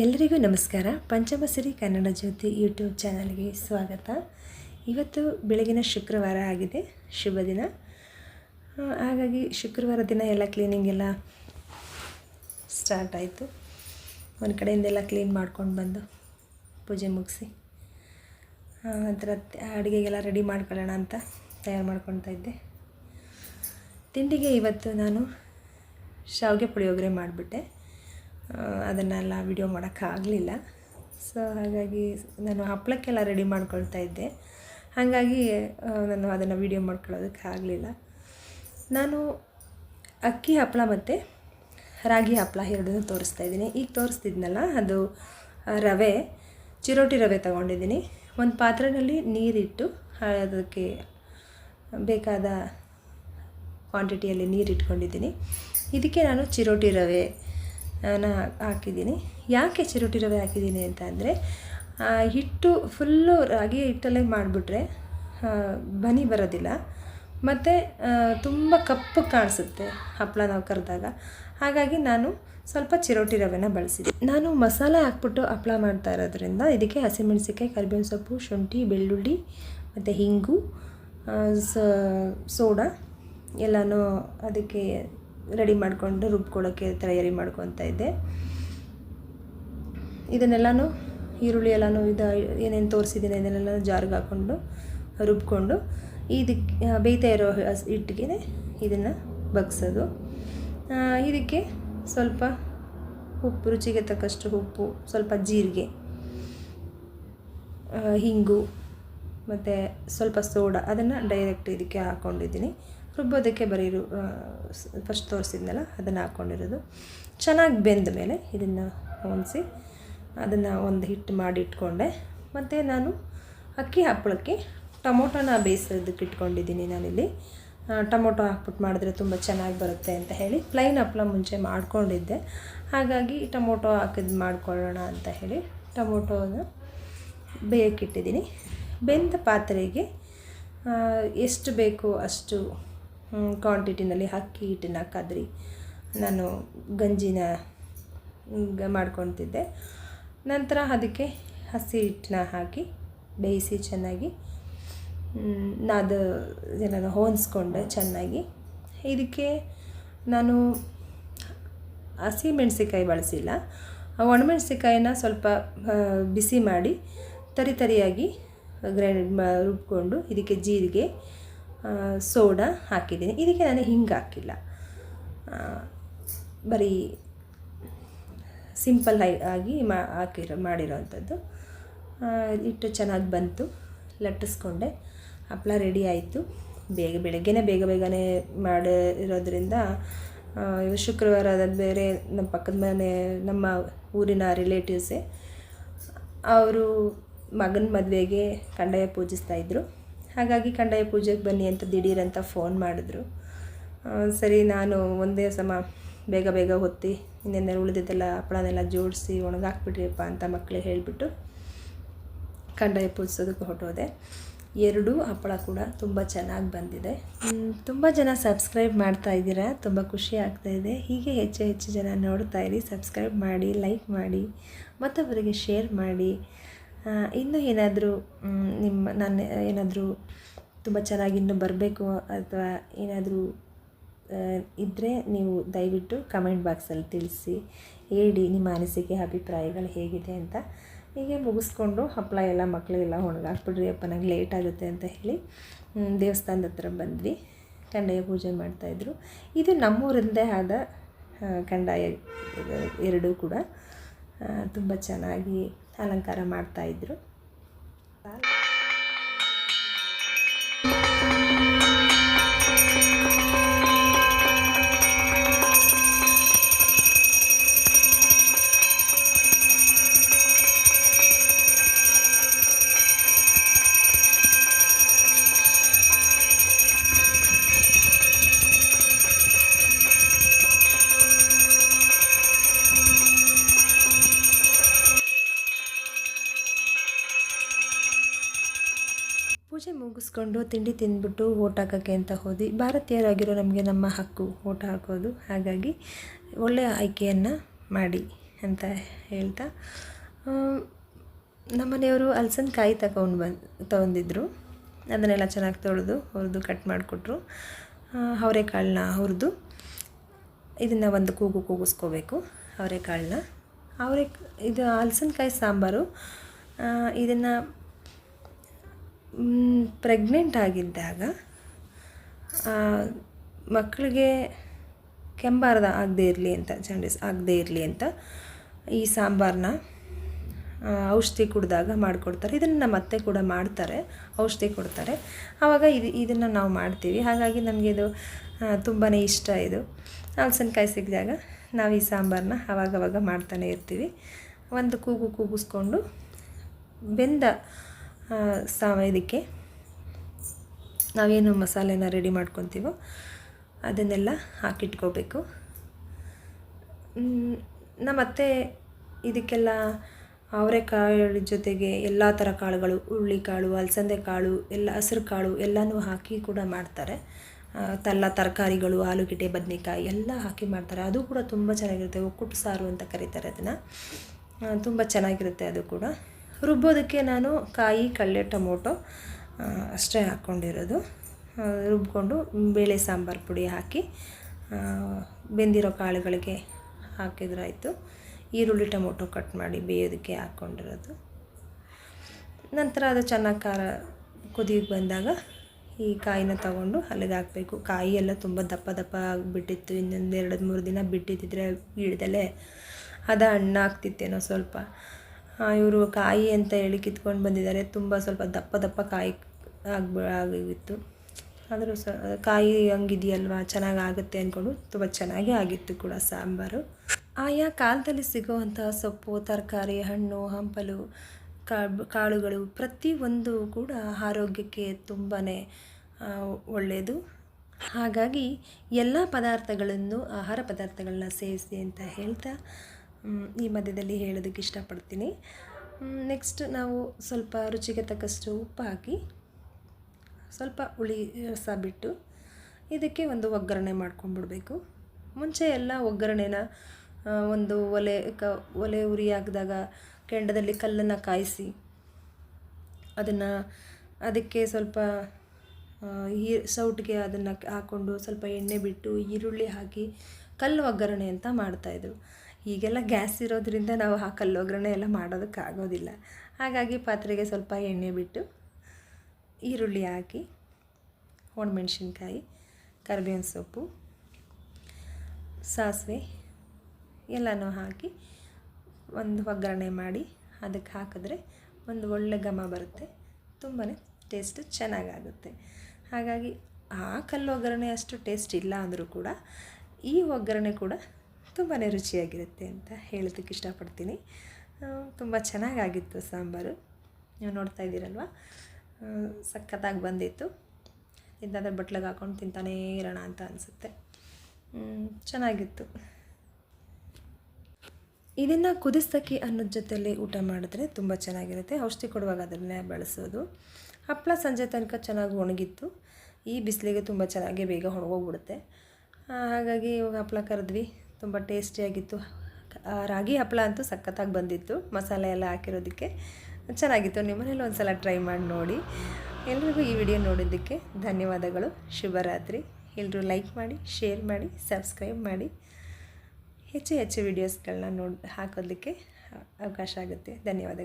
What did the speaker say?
ಎಲ್ರಿಗೂ ನಮಸ್ಕಾರ. ಪಂಚಮಸಿರಿ ಕನ್ನಡ ಜ್ಯೋತಿ ಯೂಟ್ಯೂಬ್ ಚಾನಲ್ಗೆ ಸ್ವಾಗತ. ಇವತ್ತು ಬೆಳಗಿನ ಶುಕ್ರವಾರ ಆಗಿದೆ, ಶುಭ ದಿನ. ಹಾಗಾಗಿ ಶುಕ್ರವಾರ ದಿನ ಎಲ್ಲ ಕ್ಲೀನಿಂಗ್ ಎಲ್ಲ ಸ್ಟಾರ್ಟ್ ಆಯಿತು. ಒಂದು ಕಡೆಯಿಂದೆಲ್ಲ ಕ್ಲೀನ್ ಮಾಡ್ಕೊಂಡು ಬಂದು ಪೂಜೆ ಮುಗಿಸಿ ನಂತರ ಅಡುಗೆಗೆಲ್ಲ ರೆಡಿ ಮಾಡ್ಕೊಳ್ಳೋಣ ಅಂತ ತಯಾರು ಮಾಡ್ಕೊತಾ ಇದ್ದೆ. ತಿಂಡಿಗೆ ಇವತ್ತು ನಾನು ಶಾವಿಗೆ ಪುಳಿಯೋಗರೆ ಮಾಡಿಬಿಟ್ಟೆ. ಅದನ್ನೆಲ್ಲ ವಿಡಿಯೋ ಮಾಡೋಕ್ಕಾಗಲಿಲ್ಲ. ಸೊ ಹಾಗಾಗಿ ನಾನು ಹಪ್ಪಳಕ್ಕೆಲ್ಲ ರೆಡಿ ಮಾಡ್ಕೊಳ್ತಾ ಇದ್ದೆ. ಹಾಗಾಗಿ ನಾನು ಅದನ್ನು ವಿಡಿಯೋ ಮಾಡ್ಕೊಳ್ಳೋದಕ್ಕಾಗಲಿಲ್ಲ. ನಾನು ಅಕ್ಕಿ ಹಪ್ಪಳ ಮತ್ತು ರಾಗಿ ಹಪ್ಪಳ ಎರಡನ್ನೂ ತೋರಿಸ್ತಾ ಇದ್ದೀನಿ. ಈಗ ತೋರಿಸ್ತಿದ್ನಲ್ಲ, ಅದು ರವೆ, ಚಿರೋಟಿ ರವೆ ತಗೊಂಡಿದ್ದೀನಿ. ಒಂದು ಪಾತ್ರೆಯಲ್ಲಿ ನೀರಿಟ್ಟು, ಅದಕ್ಕೆ ಬೇಕಾದ ಕ್ವಾಂಟಿಟಿಯಲ್ಲಿ ನೀರು ಇಟ್ಕೊಂಡಿದ್ದೀನಿ ಇದಕ್ಕೆ ನಾನು ಚಿರೋಟಿ ರವೆ ನ ಹಾಕಿದ್ದೀನಿ. ಯಾಕೆ ಚಿರೋಟಿ ರವೆ ಹಾಕಿದ್ದೀನಿ ಅಂತ ಅಂದರೆ ಹಿಟ್ಟು ಫುಲ್ಲು ರಾಗಿ ಹಿಟ್ಟಲ್ಲೇ ಮಾಡಿಬಿಟ್ರೆ ಬನಿ ಬರೋದಿಲ್ಲ. ಮತ್ತು ತುಂಬ ಕಪ್ಪು ಕಾಣಿಸುತ್ತೆ ಹಪ್ಪಳ ನಾವು ಕರೆದಾಗ. ಹಾಗಾಗಿ ನಾನು ಸ್ವಲ್ಪ ಚಿರೋಟಿ ರವೆನ ಬಳಸಿದೆ ನಾನು ಮಸಾಲೆ ಹಾಕ್ಬಿಟ್ಟು ಹಪ್ಪಳ ಮಾಡ್ತಾ ಇರೋದ್ರಿಂದ ಇದಕ್ಕೆ ಹಸಿಮೆಣಸಿಕಾಯಿ ಕರಿಬೇವಿನ ಸೊಪ್ಪು, ಶುಂಠಿ, ಬೆಳ್ಳುಳ್ಳಿ ಮತ್ತು ಹಿಂಗು ಸೋಡಾ ಎಲ್ಲನೂ ಅದಕ್ಕೆ ರೆಡಿ ಮಾಡಿಕೊಂಡು ರುಬ್ಕೊಳ್ಳೋಕ್ಕೆ ತಯಾರಿ ಮಾಡ್ಕೊತಾ ಇದ್ದೆ. ಇದನ್ನೆಲ್ಲನೂ ಈರುಳ್ಳಿ ಎಲ್ಲನೂ ಇದು ಏನೇನು ತೋರಿಸಿದ್ದೀನಿ ಇದನ್ನೆಲ್ಲ ಜಾರ್ಗೆ ಹಾಕ್ಕೊಂಡು ರುಬ್ಕೊಂಡು ಇದಕ್ಕೆ ಬೇಯ್ತಾ ಇರೋ ಹಿಟ್ಟಿಗೆ ಇದನ್ನು ಬಗ್ಸೋದು. ಇದಕ್ಕೆ ಸ್ವಲ್ಪ ಉಪ್ಪು, ರುಚಿಗೆ ತಕ್ಕಷ್ಟು ಉಪ್ಪು, ಸ್ವಲ್ಪ ಜೀರಿಗೆ ಹಿಂಗು, ಮತ್ತು ಸ್ವಲ್ಪ ಸೋಡಾ ಅದನ್ನು ಡೈರೆಕ್ಟ್ ಇದಕ್ಕೆ ಹಾಕ್ಕೊಂಡಿದ್ದೀನಿ ರುಬ್ಬೋದಕ್ಕೆ ಬರೀ ಫಸ್ಟ್ ತೋರಿಸಿದ್ನಲ್ಲ, ಅದನ್ನು ಹಾಕ್ಕೊಂಡಿರೋದು ಚೆನ್ನಾಗಿ ಬೆಂದ ಮೇಲೆ ಇದನ್ನು ಹೊಂದಿಸಿ ಅದನ್ನು ಒಂದು ಹಿಟ್ಟು ಮಾಡಿ ಇಟ್ಕೊಂಡೆ. ಮತ್ತು ನಾನು ಅಕ್ಕಿ ಹಪ್ಪಳಕ್ಕೆ ಟೊಮೊಟೊನ ಬೇಯಿಸೋದಕ್ಕೆ ಇಟ್ಕೊಂಡಿದ್ದೀನಿ ನಾನಿಲ್ಲಿ. ಟೊಮೊಟೊ ಹಾಕ್ಬಿಟ್ಟು ಮಾಡಿದ್ರೆ ತುಂಬ ಚೆನ್ನಾಗಿ ಬರುತ್ತೆ ಅಂತ ಹೇಳಿ ಪ್ಲೈನ್ ಹಪ್ಪಳ ಮುಂಚೆ ಮಾಡ್ಕೊಂಡಿದ್ದೆ. ಹಾಗಾಗಿ ಟೊಮೊಟೊ ಹಾಕಿದ್ ಮಾಡ್ಕೊಳ್ಳೋಣ ಅಂತ ಹೇಳಿ ಟೊಮೊಟೊನ ಬೇಯಕ್ಕಿಟ್ಟಿದ್ದೀನಿ ಬೆಂದ ಪಾತ್ರೆಗೆ ಎಷ್ಟು ಬೇಕು ಅಷ್ಟು ಕ್ವಾಂಟಿಟಿನಲ್ಲಿ ಅಕ್ಕಿ ಹಿಟ್ಟನ್ನ ಕದ್ರಿ. ನಾನು ಗಂಜಿನ ಮಾಡ್ಕೊತಿದ್ದೆ. ನಂತರ ಅದಕ್ಕೆ ಹಸಿ ಹಿಟ್ಟನ್ನ ಹಾಕಿ ಬೇಯಿಸಿ ಚೆನ್ನಾಗಿ ಮ್, ನಾದು ಏನಾದ್ರು ಹೊಂದಿಸ್ಕೊಂಡೆ ಚೆನ್ನಾಗಿ. ಇದಕ್ಕೆ ನಾನು ಹಸಿ ಮೆಣಸಿಕಾಯಿ ಬಳಸಿಲ್ಲ. ಒಣಮೆಣಸಿಕಾಯಿನ ಸ್ವಲ್ಪ ಬಿಸಿ ಮಾಡಿ ತರಿ ತರಿಯಾಗಿ ಗ್ರೈಂಡ್ ರುಬ್ಕೊಂಡು ಇದಕ್ಕೆ ಜೀರಿಗೆ ಸೋಡಾ ಹಾಕಿದ್ದೀನಿ. ಇದಕ್ಕೆ ನಾನು ಹಿಂಗೆ ಹಾಕಿಲ್ಲ. ಬರೀ ಸಿಂಪಲ್ ಆಗಿ ಆಗಿ ಮಾ, ಹಾಕಿರೋ ಮಾಡಿರೋವಂಥದ್ದು ಹಿಟ್ಟು ಚೆನ್ನಾಗಿ ಬಂತು. ಲಟ್ಟಿಸ್ಕೊಂಡೆ. ಹಪ್ಪಳ ರೆಡಿ ಆಯಿತು. ಬೇಗ ಬೆಳಗ್ಗೆನೇ ಬೇಗ ಬೇಗನೆ ಮಾಡಿರೋದ್ರಿಂದ ಶುಕ್ರವಾರ ಬೇರೆ ನಮ್ಮ ಪಕ್ಕದ ಮನೆ, ನಮ್ಮ ಊರಿನ ರಿಲೇಟಿವ್ಸೇ ಅವರು ಮಗನ ಮದುವೆಗೆ ಕಂಡಾಯ ಪೂಜಿಸ್ತಾ ಇದ್ದರು ಹಾಗಾಗಿ ಕಂದಾಯ ಪೂಜೆಗೆ ಬನ್ನಿ ಅಂತ ದಿಢೀರಂತ ಫೋನ್ ಮಾಡಿದ್ರು. ಸರಿ, ನಾನು ಒಂದೇ ಸಮ ಬೇಗ ಬೇಗ ಹೊತ್ತಿ ಇನ್ನೇನು ಉಳಿದಿದ್ದೆಲ್ಲ ಹಪ್ಪಳನೆಲ್ಲ ಜೋಡಿಸಿ ಒಣಗಾಕ್ಬಿಟ್ರಿಯಪ್ಪ ಅಂತ ಮಕ್ಕಳಿಗೆ ಹೇಳಿಬಿಟ್ಟು ಕಂದಾಯ ಪೂಜಿಸೋದಕ್ಕೆ ಹೊಟ್ಟೋದೆ ಎರಡೂ ಹಪ್ಪಳ ಕೂಡ ತುಂಬ ಚೆನ್ನಾಗಿ ಬಂದಿದೆ. ತುಂಬ ಜನ ಸಬ್ಸ್ಕ್ರೈಬ್ ಮಾಡ್ತಾ ಇದ್ದೀರಾ? ತುಂಬ ಖುಷಿ ಆಗ್ತಾ ಇದೆ. ಹೀಗೆ ಹೆಚ್ಚು ಹೆಚ್ಚು ಜನ ನೋಡ್ತಾ ಇರಿ ಸಬ್ಸ್ಕ್ರೈಬ್ ಮಾಡಿ ಲೈಕ್ ಮಾಡಿ, ಮತ್ತೊಬ್ಬರಿಗೆ ಶೇರ್ ಮಾಡಿ. ಇನ್ನೂ ಏನಾದರೂ ನಿಮ್ಮ ನಾನು ಏನಾದರೂ ತುಂಬ ಚೆನ್ನಾಗಿ ಇನ್ನೂ ಬರಬೇಕು ಅಥವಾ ಏನಾದರೂ ಇದ್ದರೆ ನೀವು ದಯವಿಟ್ಟು ಕಮೆಂಟ್ ಬಾಕ್ಸಲ್ಲಿ ತಿಳಿಸಿ, ಹೇಳಿ ನಿಮ್ಮ ಅನಿಸಿಕೆ, ಅಭಿಪ್ರಾಯಗಳು ಹೇಗಿದೆ ಅಂತ. ಹೀಗೆ ಮುಗಿಸ್ಕೊಂಡು ಹಪ್ಪಳ ಎಲ್ಲ ಮಕ್ಕಳಿಗೆಲ್ಲ ಒಣಗಾಕ್ಬಿಡ್ರಿ ಅಪ್ಪ, ನಂಗೆ ಲೇಟ್ ಆಗುತ್ತೆ ಅಂತ ಹೇಳಿ. ದೇವಸ್ಥಾನದ ಹತ್ರ ಬಂದ್ವಿ ಕಂದಾಯ ಪೂಜೆ ಮಾಡ್ತಾಯಿದ್ರು ಇದು ನಮ್ಮೂರಿಂದೇ ಆದ ಕಂಡಾಯ ಎರಡೂ ಕೂಡ. ತುಂಬ ಚೆನ್ನಾಗಿ ಅಲಂಕಾರ ಮಾಡ್ತಾಯಿದ್ರು ಪೂಜೆ ಮುಗಿಸ್ಕೊಂಡು ತಿಂಡಿ ತಿಂದ್ಬಿಟ್ಟು ಓಟ್ ಹಾಕೋಕ್ಕೆ ಅಂತ ಹೋದ್ವಿ. ಭಾರತೀಯರಾಗಿರೋ ನಮಗೆ ನಮ್ಮ ಹಕ್ಕು ಓಟ್ ಹಾಕೋದು. ಹಾಗಾಗಿ ಒಳ್ಳೆಯ ಆಯ್ಕೆಯನ್ನು ಮಾಡಿ ಅಂತ ಹೇಳ್ತಾ ನಮ್ಮನೆಯವರು ಅಲ್ಸನ್ ಕಾಯಿ ತಗೊಂಡು ಬಂದು, ತೊಗೊಂಡಿದ್ರು. ಅದನ್ನೆಲ್ಲ ಚೆನ್ನಾಗಿ ತೊಳೆದು ಹುರಿದು ಕಟ್ ಮಾಡಿಕೊಟ್ರು. ಅವರೆಕಾಳನ್ನ ಹುರಿದು ಇದನ್ನು ಒಂದು ಕೂಗು ಕೂಗಿಸ್ಕೋಬೇಕು ಅವರೆಕಾಳನ್ನ. ಅವರೆ, ಇದು ಹಲ್ಸನ್ಕಾಯಿ ಸಾಂಬಾರು. ಇದನ್ನು ಪ್ರೆಗ್ನೆಂಟ್ ಆಗಿದ್ದಾಗ ಮಕ್ಕಳಿಗೆ ಕೆಂಬಾರದ ಆಗದೇ ಇರಲಿ ಅಂತ ಜಾಂಡೀಸ್ ಆಗದೇ ಇರಲಿ ಅಂತ ಈ ಸಾಂಬಾರನ್ನ ಔಷಧಿ ಕುಡಿದಾಗ ಮಾಡಿಕೊಡ್ತಾರೆ. ಇದನ್ನು ನಮ್ಮ ಅತ್ತೆ ಕೂಡ ಮಾಡ್ತಾರೆ, ಔಷಧಿ ಕೊಡ್ತಾರೆ. ಆವಾಗ ಇದು, ಇದನ್ನು ನಾವು ಮಾಡ್ತೀವಿ. ಹಾಗಾಗಿ ನಮಗೆ ಇದು ತುಂಬಾ ಇಷ್ಟ ಇದು. ಹಲಸಿನಕಾಯಿ ಸಿಕ್ಕಿದಾಗ ನಾವು ಈ ಸಾಂಬಾರನ್ನ ಆವಾಗವಾಗ ಮಾಡ್ತಾನೆ ಇರ್ತೀವಿ. ಒಂದು ಕೂಗು ಕೂಗಿಸ್ಕೊಂಡು ಬೆಂದ ಆ, ಸಾ ಇದಕ್ಕೆ. ನಾವೇನು ಮಸಾಲೆನ ರೆಡಿ ಮಾಡ್ಕೊತೀವೋ ಅದನ್ನೆಲ್ಲ ಹಾಕಿಟ್ಕೋಬೇಕು. ನಮ್ಮತ್ತೆ ಇದಕ್ಕೆಲ್ಲ ಅವರೆಕಾಳು ಜೊತೆಗೆ ಎಲ್ಲ ಥರ ಕಾಳುಗಳು ಹುರುಳಿಕಾಳು ಅಲಸಂದೆ ಕಾಳು ಎಲ್ಲ ಹಸಿರು ಕಾಳು ಎಲ್ಲನೂ ಹಾಕಿ ಕೂಡ ಮಾಡ್ತಾರೆ. ತಲ್ಲ ತರಕಾರಿಗಳು ಆಲೂಗೆಡ್ಡೆ ಬದನೆಕಾಯಿ ಎಲ್ಲ ಹಾಕಿ ಮಾಡ್ತಾರೆ. ಅದು ಕೂಡ ತುಂಬ ಚೆನ್ನಾಗಿರುತ್ತೆ. ಒಕ್ಕುಟ್ಟು ಸಾರು ಅಂತ ಕರೀತಾರೆ ಅದನ್ನು. ತುಂಬ ಚೆನ್ನಾಗಿರುತ್ತೆ ಅದು ಕೂಡ. ರುಬ್ಬೋದಕ್ಕೆ ನಾನು ಕಾಯಿ ಕಳ್ಳೆ ಟೊಮೊಟೊ ಅಷ್ಟೇ ಹಾಕ್ಕೊಂಡಿರೋದು. ರುಬ್ಕೊಂಡು ಬೇಳೆ ಸಾಂಬಾರು ಪುಡಿ ಹಾಕಿ ಬೆಂದಿರೋ ಕಾಳುಗಳಿಗೆ ಹಾಕಿದ್ರಾಯಿತು. ಈರುಳ್ಳಿ, ಟೊಮೊಟೊ ಕಟ್ ಮಾಡಿ ಬೇಯೋದಕ್ಕೆ ಹಾಕ್ಕೊಂಡಿರೋದು. ನಂತರ ಅದು ಚೆನ್ನಾಗಿ ಖಾರ ಕುದಿಗೆ ಬಂದಾಗ ಈ ಕಾಯಿನ ತಗೊಂಡು ಅಲ್ಲಿಗೆ ಹಾಕಬೇಕು. ಕಾಯಿ ಎಲ್ಲ ತುಂಬ ದಪ್ಪ ದಪ್ಪ ಆಗಿಬಿಟ್ಟಿತ್ತು. ಇನ್ನೊಂದು ಎರಡು ಮೂರು ದಿನ ಬಿಟ್ಟಿದ್ದಿದ್ರೆ ಗಿಡದಲ್ಲೇ ಅದು ಹಣ್ಣು ಆಗ್ತಿತ್ತೇನೋ ಸ್ವಲ್ಪ. ಇವರು ಕಾಯಿ ಅಂತ ಹೇಳಿ ಕಿತ್ಕೊಂಡು ಬಂದಿದ್ದಾರೆ. ತುಂಬ ಸ್ವಲ್ಪ ದಪ್ಪ ದಪ್ಪ ಕಾಯಿ ಆಗ್ಬ, ಆಗಿತ್ತು. ಆದರೂ ಸ, ಕಾಯಿ ಹಂಗಿದೆಯಲ್ವಾ? ಚೆನ್ನಾಗಿ ಆಗುತ್ತೆ ಅಂದ್ಕೊಂಡು ತುಂಬ ಚೆನ್ನಾಗಿ ಆಗಿತ್ತು ಕೂಡ ಸಾಂಬಾರು. ಆಯಾ ಕಾಲದಲ್ಲಿ ಸಿಗುವಂತಹ ಸೊಪ್ಪು, ತರಕಾರಿ, ಹಣ್ಣು, ಹಂಪಲು ಕಾಳುಗಳು ಪ್ರತಿಯೊಂದು ಕೂಡ ಆರೋಗ್ಯಕ್ಕೆ ತುಂಬಾ ಒಳ್ಳೆಯದು ಹಾಗಾಗಿ ಎಲ್ಲ ಪದಾರ್ಥಗಳನ್ನು, ಆಹಾರ ಪದಾರ್ಥಗಳನ್ನ ಸೇವಿಸಿ ಅಂತ ಹೇಳ್ತಾ ಈ ಮಧ್ಯದಲ್ಲಿ ಹೇಳೋದಕ್ಕೆ ಇಷ್ಟಪಡ್ತೀನಿ. ನೆಕ್ಸ್ಟ್ ನಾವು ಸ್ವಲ್ಪ ರುಚಿಗೆ ತಕ್ಕಷ್ಟು ಉಪ್ಪು ಹಾಕಿ, ಸ್ವಲ್ಪ ಹುಳಿ ರಸ ಬಿಟ್ಟು ಇದಕ್ಕೆ ಒಂದು ಒಗ್ಗರಣೆ ಮಾಡ್ಕೊಂಡ್ಬಿಡ್ಬೇಕು. ಮುಂಚೆ ಎಲ್ಲ ಒಗ್ಗರಣೆನ ಒಂದು ಒಲೆ, ಕ, ಒಲೆ ಉರಿ ಹಾಕಿದಾಗ ಕೆಂಡದಲ್ಲಿ ಕಲ್ಲನ್ನು ಕಾಯಿಸಿ ಅದನ್ನು ಅದಕ್ಕೆ ಸ್ವಲ್ಪ ಈ ಸೌಟಿಗೆ ಅದನ್ನು ಹಾಕ್ಕೊಂಡು ಸ್ವಲ್ಪ ಎಣ್ಣೆ ಬಿಟ್ಟು ಈರುಳ್ಳಿ ಹಾಕಿ ಕಲ್ಲು ಒಗ್ಗರಣೆ ಅಂತ ಮಾಡ್ತಾಯಿದ್ರು ಈಗೆಲ್ಲ ಗ್ಯಾಸ್ ಇರೋದ್ರಿಂದ ನಾವು ಆ ಕಲ್ಲು ಒಗ್ಗರಣೆ ಎಲ್ಲ ಮಾಡೋದಕ್ಕಾಗೋದಿಲ್ಲ ಹಾಗಾಗಿ ಪಾತ್ರೆಗೆ ಸ್ವಲ್ಪ ಎಣ್ಣೆ ಬಿಟ್ಟು ಈರುಳ್ಳಿ ಹಾಕಿ, ಒಣಮೆಣ್ಸಿನ್ಕಾಯಿ, ಕರಿಬೇವಿನ ಸೊಪ್ಪು, ಸಾಸಿವೆ ಎಲ್ಲನೂ ಹಾಕಿ ಒಂದು ಒಗ್ಗರಣೆ ಮಾಡಿ ಅದಕ್ಕೆ ಹಾಕಿದ್ರೆ ಒಂದು ಒಳ್ಳೆ ಘಮ ಬರುತ್ತೆ. ತುಂಬಾ ಟೇಸ್ಟ್ ಚೆನ್ನಾಗಾಗುತ್ತೆ. ಹಾಗಾಗಿ ಆ ಕಲ್ಲು ಒಗ್ಗರಣೆ ಅಷ್ಟು ಟೇಸ್ಟ್ ಇಲ್ಲ ಅಂದರೂ ಕೂಡ ಈ ಒಗ್ಗರಣೆ ಕೂಡ ತುಂಬಾ ರುಚಿಯಾಗಿರುತ್ತೆ ಅಂತ ಹೇಳೋದಕ್ಕೆ ಇಷ್ಟಪಡ್ತೀನಿ. ತುಂಬ ಚೆನ್ನಾಗಾಗಿತ್ತು ಸಾಂಬಾರು. ನೀವು ನೋಡ್ತಾ ಇದ್ದೀರಲ್ವ? ಸಖತ್ತಾಗಿ ಬಂದಿತ್ತು. ಇದಾದ್ರೆ ಬಟ್ಲಿಗೆ ಹಾಕೊಂಡು ತಿಂತಾನೇ ಇರೋಣ ಅಂತ ಅನಿಸುತ್ತೆ. ಚೆನ್ನಾಗಿತ್ತು. ಇದನ್ನು ಕುದಿಸ್ತಕ್ಕಿ ಅನ್ನೋದ ಜೊತೆಯಲ್ಲಿ ಊಟ ಮಾಡಿದ್ರೆ ತುಂಬ ಚೆನ್ನಾಗಿರುತ್ತೆ. ಔಷಧಿ ಕೊಡುವಾಗ ಅದನ್ನೇ ಬಳಸೋದು. ಹಪ್ಪಳ ಸಂಜೆ ತನಕ ಚೆನ್ನಾಗಿ ಒಣಗಿತ್ತು. ಈ ಬಿಸಿಲಿಗೆ ತುಂಬ ಚೆನ್ನಾಗಿ ಬೇಗ ಒಣಗೋಗ್ಬಿಡುತ್ತೆ. ಹಾಗಾಗಿ ಇವಾಗ ಹಪ್ಪಳ ಕರೆದ್ವಿ. ತುಂಬ ಟೇಸ್ಟಿಯಾಗಿತ್ತು. ರಾಗಿ ಹಪ್ಪಳ ಅಂತೂ ಸಖತ್ತಾಗಿ ಬಂದಿತ್ತು. ಮಸಾಲೆ ಎಲ್ಲ ಹಾಕಿರೋದಕ್ಕೆ ಚೆನ್ನಾಗಿತ್ತು. ನಿಮ್ಮನೇಲಿ ಒಂದು ಸಲ ಟ್ರೈ ಮಾಡಿ ನೋಡಿ. ಎಲ್ರಿಗೂ ಈ ವಿಡಿಯೋ ನೋಡಿದ್ದಕ್ಕೆ ಧನ್ಯವಾದಗಳು. ಶುಭರಾತ್ರಿ. ಎಲ್ಲರೂ ಲೈಕ್ ಮಾಡಿ, ಶೇರ್ ಮಾಡಿ, ಸಬ್ಸ್ಕ್ರೈಬ್ ಮಾಡಿ. ಹೆಚ್ಚು ಹೆಚ್ಚು ವಿಡಿಯೋಸ್ಗಳನ್ನ ನೋಡಿ ಹಾಕೋದಕ್ಕೆ ಅವಕಾಶ ಆಗುತ್ತೆ. ಧನ್ಯವಾದಗಳು.